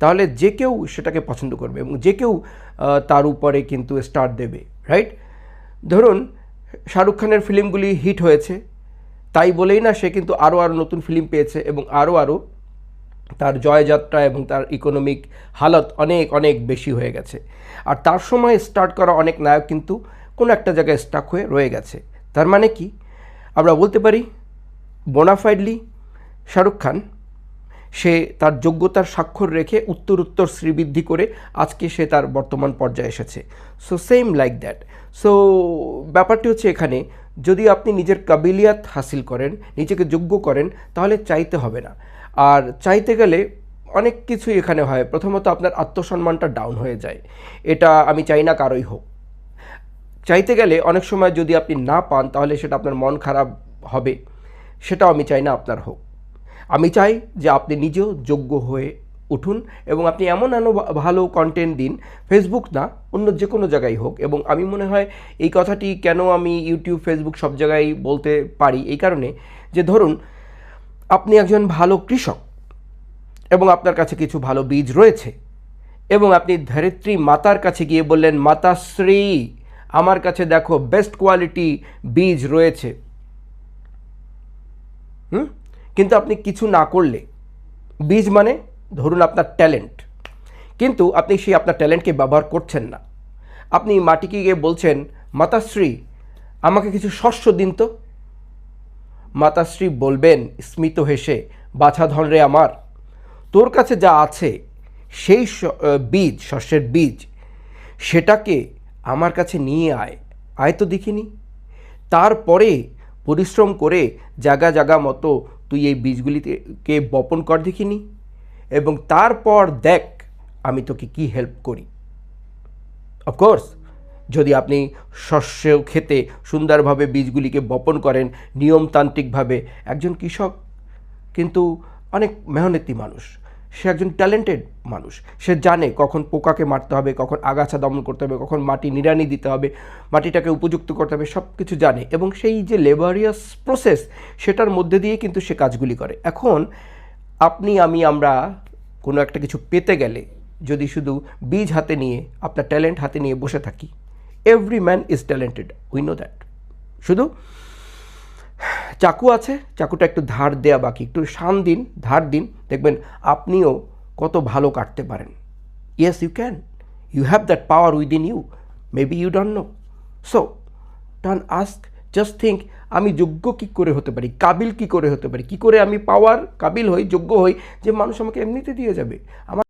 তাহলে যে কেউ সেটাকে পছন্দ করবে এবং যে কেউ তার উপরে কিন্তু স্টার দেবে রাইট ধরুন, শাহরুখ খানের ফিল্মগুলি হিট হয়েছে, তাই বলেই না সে কিন্তু আরও আরও নতুন ফিল্ম পেয়েছে এবং আরও আরও তার জয়যাত্রা এবং তার ইকোনমিক হালত অনেক অনেক বেশি হয়ে গেছে। আর তার সময় স্টার্ট করা অনেক নায়ক কিন্তু কোনো একটা জায়গায় স্টাক হয়ে রয়ে গেছে। তার মানে কি? আমরা বলতে পারি বোনাফাইডলি শাহরুখ খান সে তার যোগ্যতার স্বাক্ষর রেখে উত্তর উত্তর শ্রীবৃদ্ধি করে আজকে সে তার বর্তমান পর্যায়ে এসেছে। So same like that so ব্যাপারটি হচ্ছে এখানে, যদি আপনি নিজের কাবিলিয়াত হাসিল করেন, নিজেকে যোগ্য করেন, তাহলে চাইতে হবে না। আর চাইতে গেলে অনেক কিছুই এখানে হয়। প্রথমত আপনার আত্মসম্মানটা ডাউন হয়ে যায়। এটা আমি চাই না কারোই হোক। চাইতে গেলে অনেক সময় যদি আপনি না পান, তাহলে সেটা আপনার মন খারাপ হবে। সেটাও আমি চাই না আপনার হোক। আমি চাই যে আপনি নিজেও যোগ্য হয়ে উঠুন এবং আপনি এমন এমন ভালো কন্টেন্ট দিন ফেসবুক না, অন্য যে কোনো জায়গায় হোক। এবং আমি মনে হয় এই কথাটি কেন আমি ইউটিউব ফেসবুক সব জায়গায় বলতে পারি এই কারণে যে ধরুন, আপনি একজন ভালো কৃষক এবং আপনার কাছে কিছু ভালো বীজ রয়েছে এবং আপনি ধরিত্রী মাতার কাছে গিয়ে বললেন মাতাশ্রী আমার কাছে দেখো বেস্ট কোয়ালিটি বীজ রয়েছে। হুম? কিন্তু আপনি কিছু না করলে, বীজ মানে ধরুন আপনার ট্যালেন্ট কিন্তু আপনি সেই আপনার ট্যালেন্টকে ব্যবহার করছেন না। আপনি মাটিকে গিয়ে বলছেন, মাতাশ্রী, আমাকে কিছু শস্য দিন তো। মাতাশ্রী বলবেন, স্মিত হেসে বাছা ধন রে আমার। তোর কাছে যা আছে, সেই বীজ, শস্যের বীজ, সেটাকে আমার কাছে নিয়ে আয়। আয় তো দেখিনি। তারপরে পরিশ্রম করে জাগা জাগা মতো তুই এই বীজগুলিতে কে বপন কর দেখিনি। এবং তারপর দেখ আমি তোকে কি হেল্প করি। অফকোর্স যদি আপনি শস্য খেতে সুন্দরভাবে বীজগুলিকে বপন করেন, নিয়মতান্ত্রিকভাবে একজন কৃষক, কিন্তু অনেক মেহনতি মানুষ। সে একজন ট্যালেন্টেড মানুষ। সে জানে কখন পোকাকে মারতে হবে, কখন আগাছা দমন করতে হবে, কখন মাটি নিড়ানি দিতে হবে, মাটিটাকে উপযুক্ত করতে হবে সব কিছু জানে এবং সেই যে লেবারিয়াস প্রসেস সেটার মধ্যে দিয়ে কিন্তু সে কাজগুলি করে। এখন আপনি, আমি, আমরা কোনো একটা কিছু পেতে গেলে যদি শুধু বীজ হাতে নিয়ে, আপনার ট্যালেন্ট হাতে নিয়ে বসে থাকি every man is talented we know that শুধু চাকু আছে, চাকুটা একটু ধার দেয়া বাকি, একটু শান দিন, ধার দিন। দেখবেন আপনিও কত ভালো কাটতে পারেন। Yes you can you have that power within you maybe you don't know so done ask just think আমি যোগ্য কী করে হতে পারি? কাবিল কী করে হতে পারি? কী করে আমি পাওয়ার কাবিল হই, যোগ্য হই, যে মানুষ আমাকে এমনিতে দিয়ে যাবে? আমার